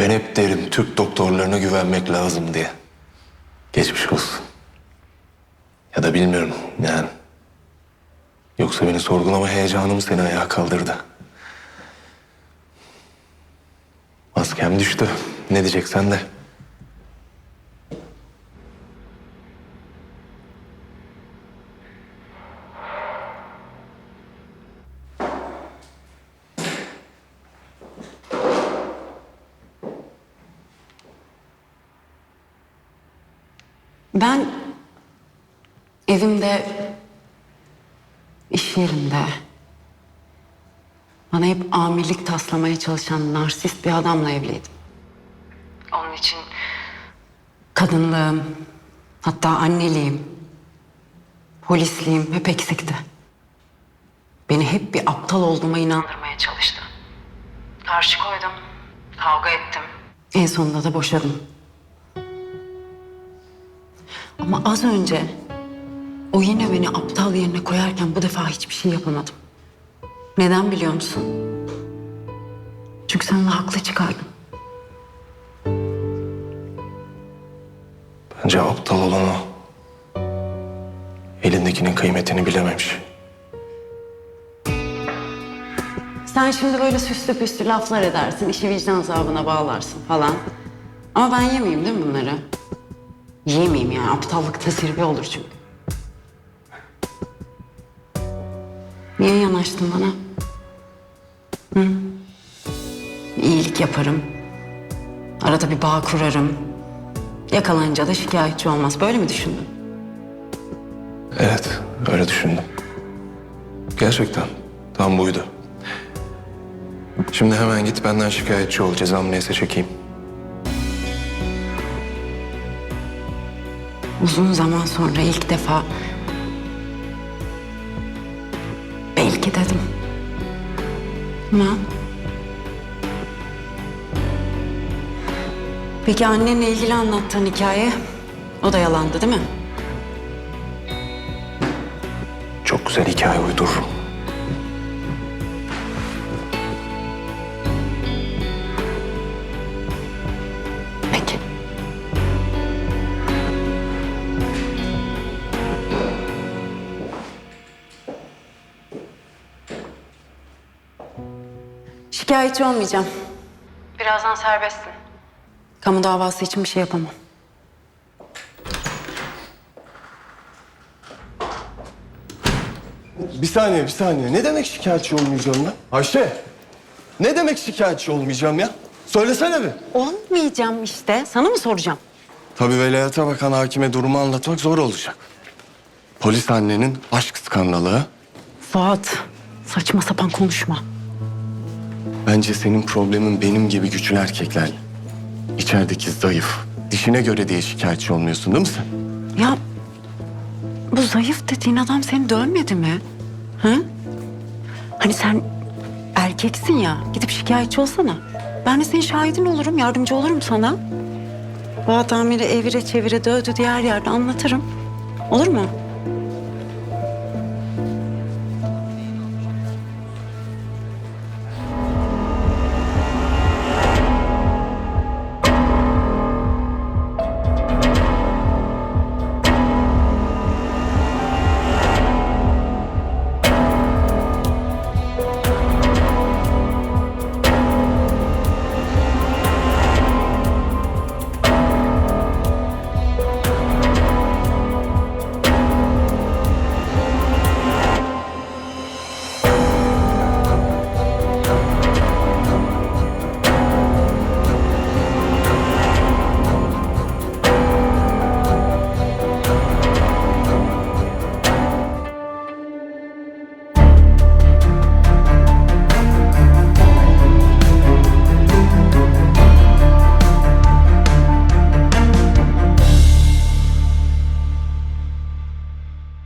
Ben hep derim Türk doktorlarına güvenmek lazım diye. Geçmiş olsun. Ya da bilmiyorum yani. Yoksa beni sorgulama heyecanım seni ayağa kaldırdı. Maskem düştü. Ne diyeceksen de. Ben evimde, iş yerinde bana hep amirlik taslamaya çalışan narsist bir adamla evliydim. Onun için kadınlığım, hatta anneliğim, polisliğim hep eksikti. Beni hep bir aptal olduğuma inandırmaya çalıştı. Karşı koydum, kavga ettim. En sonunda da boşadım. Ama az önce o yine beni aptal yerine koyarken bu defa hiçbir şey yapamadım. Neden biliyor musun? Çünkü sen onu haklı çıkardın. Bence aptal olan o. Elindekinin kıymetini bilememiş. Sen şimdi böyle süslü püslü laflar edersin, işi vicdan azabına bağlarsın falan. Ama ben yemeyeyim değil mi bunları? Yemeyeyim yani, aptallıkta zirve olur çünkü. Niye yanaştın bana? Hı? İyilik yaparım. Arada bir bağ kurarım. Yakalanınca da şikayetçi olmaz. Böyle mi düşündün? Evet, öyle düşündüm. Gerçekten tam buydu. Şimdi hemen git benden şikayetçi ol. Cezam neyse çekeyim. Uzun zaman sonra ilk defa belki dedim. Ama Peki annenle ilgili anlattığın hikaye o da yalandı değil mi? Çok güzel hikaye uydururum. Şikayetçi olmayacağım. Birazdan serbestsin. Kamu davası için bir şey yapamam. Bir saniye, bir saniye. Ne demek şikayetçi olmayacağım ya? Ayşe, ne demek şikayetçi olmayacağım ya? Söylesene bir. Olmayacağım işte. Sana mı soracağım? Tabii velayete bakan hakime durumu anlatmak zor olacak. Polis annenin aşk skandalı. Fuat, saçma sapan konuşma. Bence senin problemin benim gibi güçlü erkeklerle. İçerideki zayıf, dişine göre diye şikayetçi olmuyorsun değil mi sen? Ya bu zayıf dediğin adam seni dövmedi mi? Hı? Hani sen erkeksin ya, gidip şikayetçi olsana. Ben de senin şahidin olurum, yardımcı olurum sana. Fuat amiri evire çevire dövdü diye her yerde anlatırım. Olur mu?